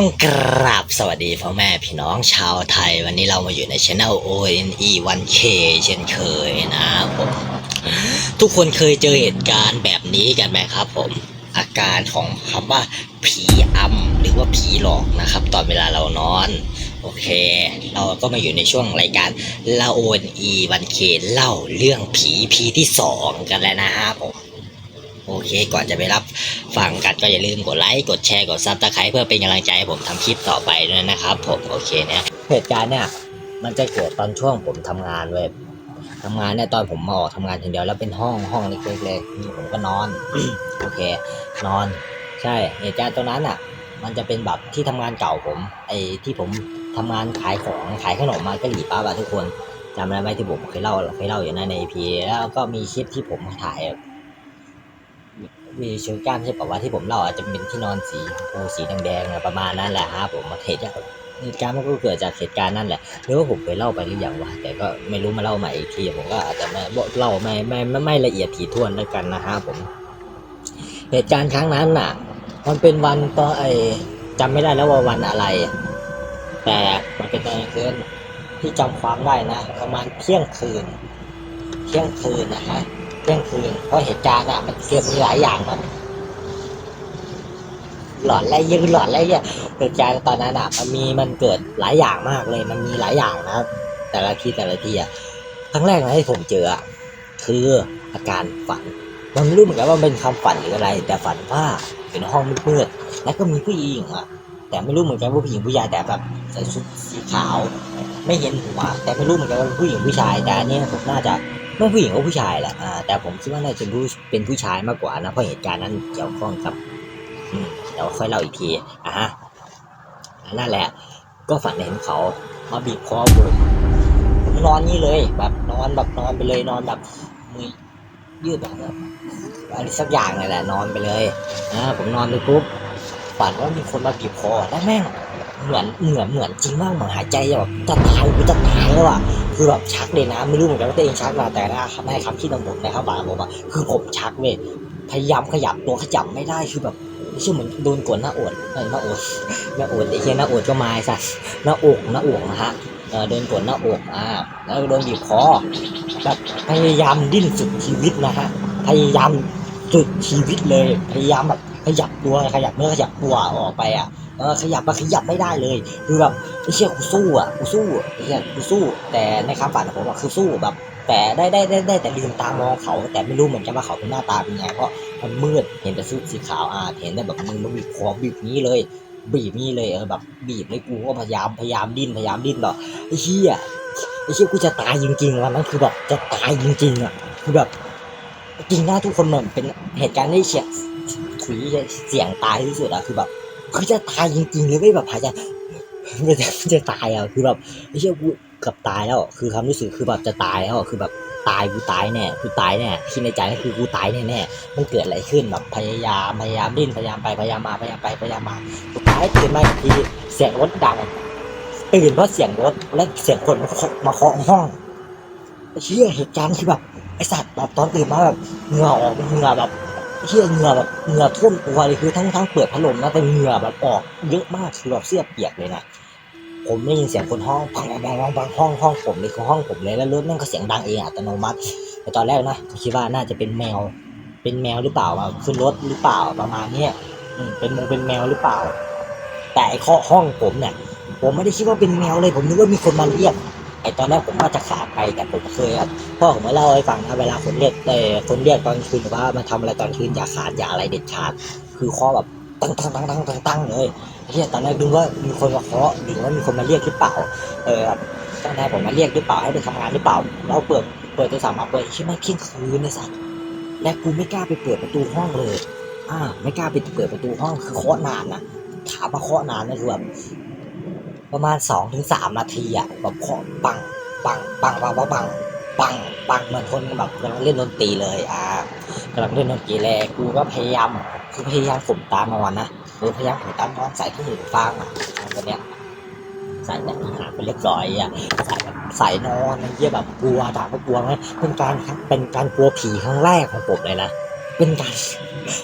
ต้องกราบสวัสดีพ่อแม่พี่น้องชาวไทย วันนี้เรามาอยู่ในช anel ONE 1K เช่นเคยนะครับผม ทุกคนเคยเจอเหตุการณ์แบบนี้กันไหมครับผม อาการของคำว่าผีอำหรือว่าผีหลอกนะครับ ตอนเวลาเรานอน โอเค เราก็มาอยู่ในช่วงรายการเล่า ONE 1K เล่าเรื่องผีพีที่สองกันแล้วนะฮะผม โอเค ก่อนจะไปรับฟังกันก็อย่าลืมกดไลค์ กดแชร์ กดซับสไครต์เพื่อเป็นกำลังใจให้ผมทำคลิปต่อไปด้วยนะครับ ผมโอเคเนี่ยเหตุการณ์เนี่ยมันจะเกิดตอนช่วงผมทำงานเว้ยทำงานเนี่ยตอนผมมาออกทำงานทีเดียวแล้วเป็นห้องห้องเล็กๆเลยผมก็นอน โอเค นอน ใช่เหตุการณ์ตรงนั้นอะ มันจะเป็นแบบที่ทำงานเก่าผม ไอ้ที่ผมทำงานขายของขายขนมมากะหรี่ปั๊บอะทุกคนจำได้ไหมที่ผมเคยเล่าเคยเล่าอยู่นะในพีแล้วก็มีคลิปที่ผมถ่าย มีเชิงก้านใช่ป่าวว่าที่ผมเล่าอาจจะเป็นที่นอนสีชมพูสีแดงๆอะประมาณนั้นแหละฮะผมมาเหตุการณ์เหตุการณ์มันก็เกิดจากเหตุการณ์นั่นแหละหรือว่าผมเคยเล่าไปหรือยังวะแต่ก็ไม่รู้มาเล่าใหม่อีกทีผมก็อาจจะไม่เล่าไม่ไม่ไม่ไม่ละเอียดถี่ถ้วนแล้วกันนะฮะผม เหตุการณ์ครั้งนั้นน่ะ มันเป็นวันตอนไอจำไม่ได้แล้วว่าวันอะไร แต่มันเป็นตอนกลางคืนที่จำความได้นะ ประมาณเที่ยงคืน เที่ยงคืนนะฮะ เที่ยงคืนเพราะเหตุการณ์อะมันเกิดมีหลายอย่างมันหลอนไรเยอะหลอนไรเนี่ยเหตุการณ์ตอนนั้นอะ มันมีมันเกิดหลายอย่างมากเลย มันมีหลายอย่างนะครับ แต่ละทีแต่ละทีอะครั้งแรกนะที่ผมเจออะคืออาการฝัน มันไม่รู้เหมือนกันว่าเป็นคำฝันหรืออะไร แต่ฝันว่าเป็นห้องมืดๆแล้วก็มีผู้หญิงอะแต่ไม่รู้เหมือนกันว่าผู้หญิงผู้ชายแต่แบบใส่ชุดสีขาว ไม่เห็นหัวแต่ไม่รู้เหมือนกันว่าผู้หญิงผู้ชายแต่อันนี้ผมน่าจะ ไม่ผู้หญิงก็ผู้ชายแหละแต่ผมคิดว่าน่าจะรู้เป็นผู้ชายมากกว่านะเพราะเหตุการณ์นั้นเกี่ยวข้องกับเดี๋ยวค่อยเล่าอีกทีอะฮะนั่นแหละ ก็ฝันเห็นเขามาบีบคอผมผมนอนนี่เลย แบบนอนแบบนอนไปเลยนอนแบบมือยืดแบบอะไรสักอย่างนี่แหละ นอนไปเลยนะผมนอนไปปุ๊บฝันว่ามีคนมาบีบคอแล้วแม่ง เหมือนเหมือนเหมือนจริงมากเหมือนหายใจแบบจะตายกูจะตายแล้วอะคือแบบชักเลยนะไม่รู้เหมือนกันว่าตัวเองชักมาแต่นะคำให้คำที่นำผมนะครับบาผมอะคือผมชักเว้ยพยายามขยับตัวขยับไม่ได้คือแบบไม่ใช่เหมือนโดนกดหน้าอกหน้าอกหน้าอกไอ้เหี้ยหน้าอกก็มาไอสัสหน้าอกหน้าอกนะฮะเออโดนกดหน้าอกอ่าแล้วโดนบีบคอแบบพยายามดิ้นสุดชีวิตนะฮะพยายามสุดชีวิตเลย พยายามแบบขยับตัวขยับเนื้อขยับตัวออกไปอะ เออขยับมาขยับไม่ได้เลย คือแบบไอ้เชี่ยกูสู้อะกูสู้ไอ้เชี่ยกูสู้ แต่ในความฝันของผมอะคือสู้แบบ แต่ได้ได้ได้ได้แต่ลืมตามองเขา แต่ไม่รู้เหมือนกันว่าเขาเป็นหน้าตาเป็นไงเพราะมันมืดเห็นแต่ชุดสีขาวอะเห็นแต่แบบมือมันบีบคอบีบนี้เลย บีบนี่เลยเออแบบบีบเลยกูก็พยายามพยายามดิ้นพยายามดิ้นแบบไอ้เชี่ยไอ้เชี่ยกูจะตายจริงๆวันนั้นคือแบบจะตายจริงๆอะคือแบบจริงหนะทุกคนเหมือนเป็นเหตุการณ์ที่เฉียดถุยเสียงตายที่สุดอะคือแบบ คือจะตายจริงๆเลยไม่แบบหายใจไม่จะจะตายอะคือแบบไม่เชื่อกูกือบตายแล้วคือความรู้สึกคือแบบจะตายแล้วคือแบบตายกูตายแน่กูตายแน่คิดในใจก็คือกูตายแน่แน่มันเกิดอะไรขึ้นแบบพยายามพยายามดิ้นพยายามไปพยายามมาพยายามไปพยายามมาสุดท้ายตื่นมาอีกทีเสียงรถดังตื่นเพราะเสียงรถและเสียงคนมาเคาะมาเคาะห้องไอ้เชี่ยเหตุการณ์คือแบบไอสัตว์แบบตอนตื่นมาแบบเหงื่อออกเหงื่อแบบ เชี่ยเหงื่อแบบเหงื่อท่วมตัวเลยคือทั้งทั้งเปิดพัดลมนะแต่เหงื่อแบบออกเยอะมากคือแบบเสื้อเปียกเลยนะผมได้ยินเสียงคนห้องปังปังปังปังห้องห้องผมเลยคือห้องผมเลยแล้วรถนั่นก็เสียงดังเองอัตโนมัติแต่ตอนแรกนะผมคิดว่าน่าจะเป็นแมว เป็นแมวหรือเปล่ามาขึ้นรถหรือเปล่าประมาณเนี้ยเป็นมงเป็นแมวหรือเปล่า แต่ไอ้ข้อห้องผมเนี่ยผมไม่ได้คิดว่าเป็นแมวเลย ผมนึกว่ามีคนมาเรียก ตอนแรกผมว่าจะขาดไปแต่ผมเคยพ่อผมมาเล่าให้ฟังนะเวลาคนเรียกเออคนเรียกตอนคืนว่ามาทำอะไรตอนคืนอย่าขาดอย่าอะไรเด็ดขาด คือเคาะแบบตั้งตั้งตั้งตั้งตั้งตั้งเลยเฮียตอนแรกดูว่ามีคนมาเคาะหรือว่ามีคนมาเรียกหรือเปล่า เออตอนแรกผมมาเรียกหรือเปล่าให้ไปทำงานหรือเปล่าเราเปิดเปิดโทรศัพท์มาเปิดใช่ไหมเที่ยงคืนนะสัตว์และกูไม่กล้าไปเปิดประตูห้องเลย อ่า ไม่กล้าไปเปิดประตูห้องคือเคาะนานนะถามว่าเคาะนานนะคือแบบ ประมาณสองถึงสามนาทีอะแบบเคาะปังปังปังปังปังปังปังปังเหมือนคนแบบกำลังเล่นดนตรีเลยอ่ากำลังเล่นดนตรีแลกูก็พยายามคือพยายามข่มตามนอนนะหรือพยายามข่มตามนอนใส่ที่หูฟังอะตัวเนี้ยใส่แบบหาเป็นเรียบร้อยอะใส่แบบใส่นอนเหี้ยแบบกลัวถามว่ากลัวไหมเป็นการเป็นการกลัวผีครั้งแรกของผมเลยนะ เป็นการ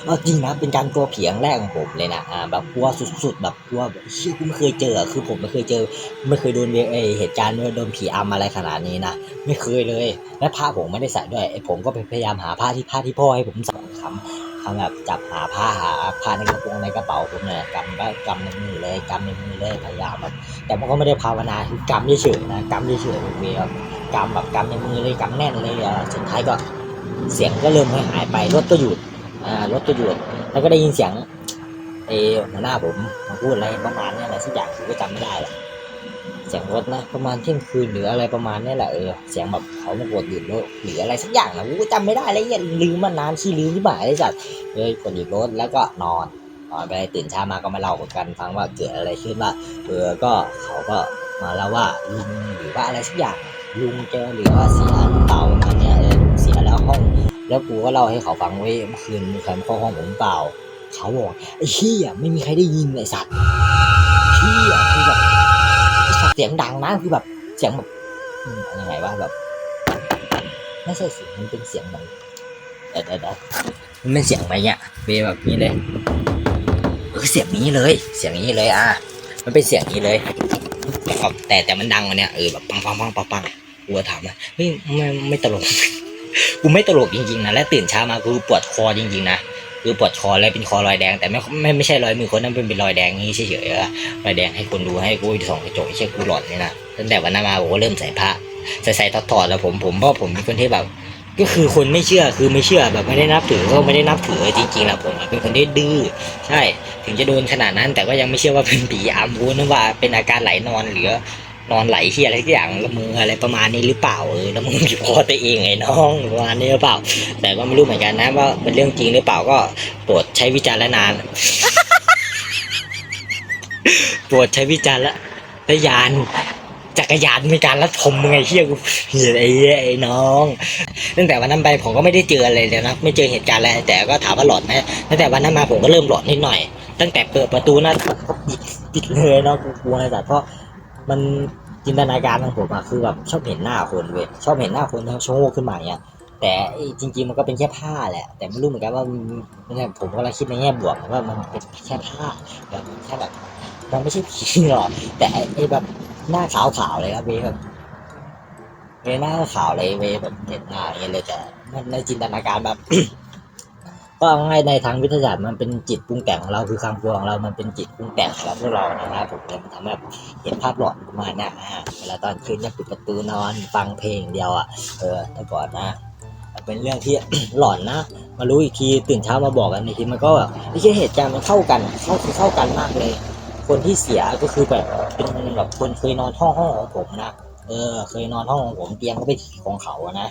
เอาจริงนะเป็นการกลัวผีครั้งแรกของผมเลยนะอ่าแบบกลัวสุดๆแบบกลัวแบบเชี่ยกูไม่เคยเจอคือผมไม่เคยเจอ ไม่เคยโดนไอเหตุการณ์โดนผีอำอะไรขนาดนี้นะไม่เคยเลย และผ้าผมไม่ได้ใส่ด้วยไอผมก็พยายามหาผ้าที่ผ้าที่พ่อให้ผมใส่คำคำแบบจับหาผ้าหาผ้าในกระโปรงในกระเป๋าผมเนี่ยกำก็กำในมือเลยกำในมือเลยพยายามแบบแต่มันก็ไม่ได้ภาวนาคือกำเฉยๆนะกำเฉยๆแบบกำแบบกำในมือเลยกำแน่นเลยอะสุดท้ายก็ เสียงก็เริ่มหายไปรถก็หยุดอ่ารถก็หยุดแล้วก็ได้ยินเสียงเอหัวหน้าผมมาพูดอะไรประมาณนี้อะไรสักอย่างผมก็จำไม่ได้ละเสียงรถนะประมาณเที่ยงคืนหรืออะไรประมาณนี้แหละเออเสียงแบบเขามากดหยุดรถหรืออะไรสักอย่างนะกูก็จำไม่ได้เลยอย่าลืมมานานขี้ลืมที่หมายเลยจัดเลยกดหยุดรถแล้วก็นอนนอนไปตื่นเช้ามาก็มาเล่ากันฟังว่าเกิดอะไรขึ้นว่าเออก็เขาก็มาเล่าว่าลุงหรือว่าอะไรสักอย่างลุงเจอหรือว่าเสียเต่าประมาณเนี้ยเออเสียแล้วห้อง แล้วกูก็เล่าให้เขาฟังว่าเมื่อคืนมีใครมาเข้าห้องผมเปล่า เขาบอกไอ้เหี้ยไม่มีใครได้ยินไอ้สัตว์เหี้ยคือแบบสัตว์เสียงดังนะคือแบบเสียงแบบยังไงวะแบบ ไม่ใช่เสียงมันเป็นเสียงแบบเดี๋ยวเดี๋ยวเดี๋ยวมันเป็นเสียงอะไรเนี่ยเบแบบนี้เลยเออเสียงนี้เลย เสียงนี้เลยอะมันเป็นเสียงนี้เลยแต่แต่มันดังว่าเนี่ยเออแบบปังปังปังปังปังกูถามนะเฮ้ยไม่ไม่ตลก กูไม่ตลกจริงๆนะและตื่นเช้ามากูปวดคอจริงๆนะคือปวดคอแล้วเป็นคอรอยแดงแต่ไม่ไม่ไม่ใช่รอยมือคนนั้นเป็นเป็นรอยแดงนี้เฉยๆรอยแดงให้คนดูให้กูส่องกระจกไม่ใช่กูหลอนเนี่ยนะตั้งแต่วันนั้นมาผมก็เริ่มใส่ผ้าใส่ใส่ถอดถอดแล้วผมผมเพราะผมเป็นคนที่แบบ ก็คือคนไม่เชื่อคือไม่เชื่อแบบไม่ได้นับถือก็ไม่ได้นับถือจริงๆนะผมเป็นคนที่ดื้อใช่ ถึงจะโดนขนาดนั้นแต่ก็ยังไม่เชื่อว่าเป็นผีอำกูนึกว่าเป็นอาการไหลนอนหรือ นอนไหลที่อะไรสักอย่างละมืออะไรประมาณนี้หรือเปล่าเออแล้วมึงบีบคอตัวเองไงน้องประมาณนี้หรือเปล่า แต่ก็ไม่รู้เหมือนกันนะว่าเป็นเรื่องจริงหรือเปล่าก็โปรดใช้วิจารณญาณโปรดใช้วิจารณญาณจักรยานในการรับชมมึงไงเฮียกูเฮียไอ้ไอ้น้องตั้งแต่วันนั้นไปผมก็ไม่ได้เจออะไรเลยนะไม่เจอเหตุการณ์อะไรแต่ก็ถามว่าหลอนไหมตั้งแต่วันนั้นมาผมก็เริ่มหลอนนิดหน่อย ตั้งแต่เปิดประตูหน้าต่างปิดเลยเนาะกูกลัวอะไรแต่เพราะ มันจินตนาการของผมอะคือแบบชอบเห็นหน้าคนเว้ยชอบเห็นหน้าคนทั้งชะโงขึ้นมาเงี้ยแต่จริง ๆ มันก็เป็นแค่ผ้าแหละ แต่ไม่รู้เหมือนกันว่าเนี่ยผมก็เลยคิดในแง่บวกว่ามันเป็นแค่ผ้าแบบแค่แบบมันไม่ใช่ผีหรอกแต่ไอ้แบบหน้าขาวๆเลยครับเวยแบบเวยหน้าขาวเลยเวยแบบเห็นหน้าอย่างเงี้ยเลยแต่มันในจินตนาการแบบ ก็เอาง่ายในทางวิทยาศาสตร์มันเป็นจิตปรุงแต่งของเราคือความกลัวของเรา มันเป็นจิตปรุงแต่งของเราพวกเรานะครับผมเลยมันทำให้แบบเห็นภาพหลอนประมาณเนี้ยอ่าเวลาตอนคืนเนี่ยปิดประตูนอนฟังเพลงเดียวอะเออแต่ก่อนนะเป็นเรื่องที่หลอนนะ มารู้อีกทีตื่นเช้ามาบอกกันอีกทีมันก็แบบไม่ใช่เหตุการณ์มันเข้ากันเข้าคือเข้ากันมากเลย คนที่เสียก็คือแบบเป็นแบบคนเคยนอนห้องห้องของผมนะเออ เคยนอนห้องของผมเตียงก็เป็นของเขาอะนะ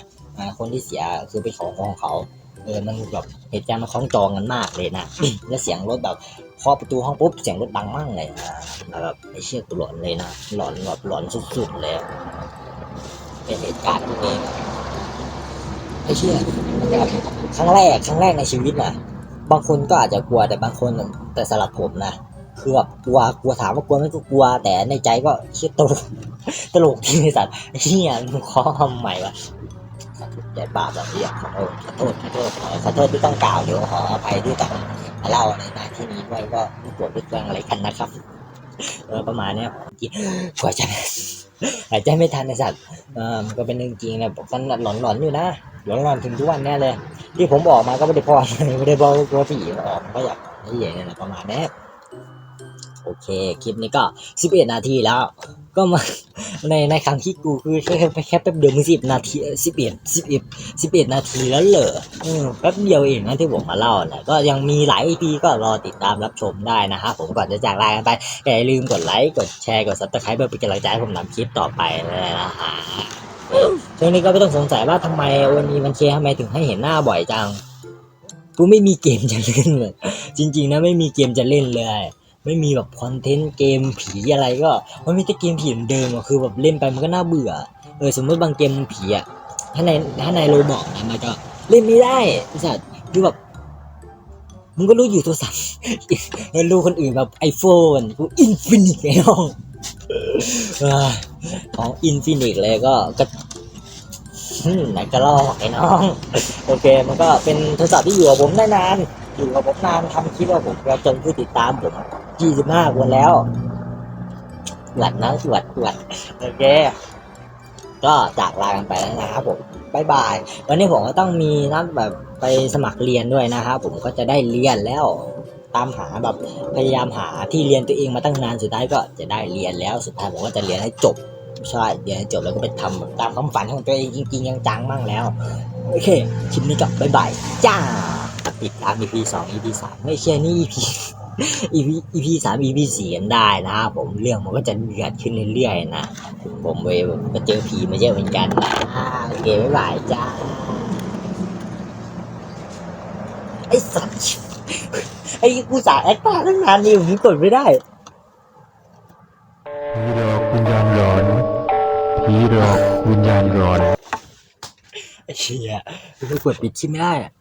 คนที่เสียคือเป็นของของเขา เออมันแบบเหตุการณ์มันคล้องจองกันมากเลยนะแล้วเสียงรถแบบเคาะประตูห้องปุ๊บเสียงรถดังมากเลยอ่าแบบไอ้เชี่ยตัวหลอนเลยนะหลอนแบบหลอนสุดๆเลยเป็นเหตุการณ์ที่ไอ้เชี่ยมันแบบครั้งแรกครั้งแรกในชีวิตนะบางคนก็อาจจะกลัวแต่บางคนแต่สำหรับผมนะคือแบบกลัวกลัวถามว่ากลัวไหมก็กลัว แต่ในใจก็เชี่ยตลกตลกที่ไอ้สัตว์ไอ้เชี่ยมึงขอทำใหม่วะ ใหญ่บาปแบบนี้ขอโทษขอโทษขอโทษขอโทษที่ต้องกล่าวเดี๋ยวขออภัยที่ต้องมาเล่าในหน้าที่นี้ไว้ก็ไม่โกรธไม่เคืองอะไรกันนะครับเออประมาณเนี้ยกว่าจะหายใจไม่ทันไอสัตว์เออมันก็เป็นเรื่องจริงนะผมก็หลอนหลอนๆอยู่นะหลอนหลอนๆถึงทุกวันเนี้ยเลย ที่ผมบอกมาก็ไม่ได้พอไม่ได้บอกกลัวผีออกก็อยากนี่อย่างเงี้ยนประมาณนี้ โอเค คลิปนี้ก็ 11 นาทีแล้ว ก็มาในในครั้งที่กูคือแค่แค่แป๊บเดียวมึงสิบนาทีสิบเอ็ดสิบเอ็ดสิบเอ็ดนาทีแล้วเหรอเออแป๊บเดียวเองนะที่ผมมาเล่านะก็ยังมีหลาย EP ก็รอติดตามรับชมได้นะฮะผมก่อนจะจากลากันไปอย่าลืมกดไลค์กดแชร์กด subscribe เพื่อเป็นกำลังใจให้ผมทำคลิปต่อไปเลยนะฮะเออช่วงนี้ก็ไม่ต้องสงสัยว่าทำไมวันนี้มันเชทำไมถึงให้เห็นหน้าบ่อยจังกูไม่มีเกมจะเล่นเลยจริง ๆ นะไม่มีเกมจะเล่นเลย ไม่มีแบบคอนเทนต์เกมผีอะไรก็มันมีแต่เกมผีเหมือนเดิมอะคือแบบเล่นไปมันก็น่าเบื่อเออสมมติบางเกมผีอะถ้าในถ้าในโรบอกนะมันก็เล่นไม่ได้ไอ้สัตว์คือแบบมึงก็รู้อยู่โทรศัพท์รู้คนอื่นแบบไอโฟนกูอินฟินิตไงน้องออของอินฟินิตเลยก็ก็ไหนก็ลอกไอ้น้อง โอเค มันก็เป็นโทรศัพท์ที่อยู่กับผมได้นาน อยู่กับผมนานทำคลิปกับผมแล้วจนผู้ติดตามผม 25คนแล้วหวัดนะหวัดหวัดโอเคก็จากลากันไปแล้วนะครับผมบายบาย วันนี้ผมก็ต้องมีนัดแบบไปสมัครเรียนด้วยนะครับผมก็จะได้เรียนแล้วตามหาแบบพยายามหาที่เรียนตัวเองมาตั้งนานสุดท้ายก็จะได้เรียนแล้วสุดท้ายผมก็จะเรียนให้จบใช่เรียนให้จบแล้วก็ไปทำตามความฝันของตัวเองจริงๆจังๆบ้างแล้วโอเคคลิปนี้ก็บายบายจ้าติดตาม EP 2 EP 3ไม่เชื่อนี่ EP EP EP 3 EP 4กันได้นะครับผมเรื่องมันก็จะเดือดขึ้นเรื่อยๆนะผมไปมาเจอผีมาเยอะเหมือนกันนะอ่าโอเคบายบายจ้าไอ้สัตว์ไอ้กูสาแอคตาตั้งนานนี่ผมกดไม่ได้ผีหลอกวิญญาณหลอนผีหลอกวิญญาณหลอนไอ้เชี่ยกูกดปิดคลิปไม่ได้อะ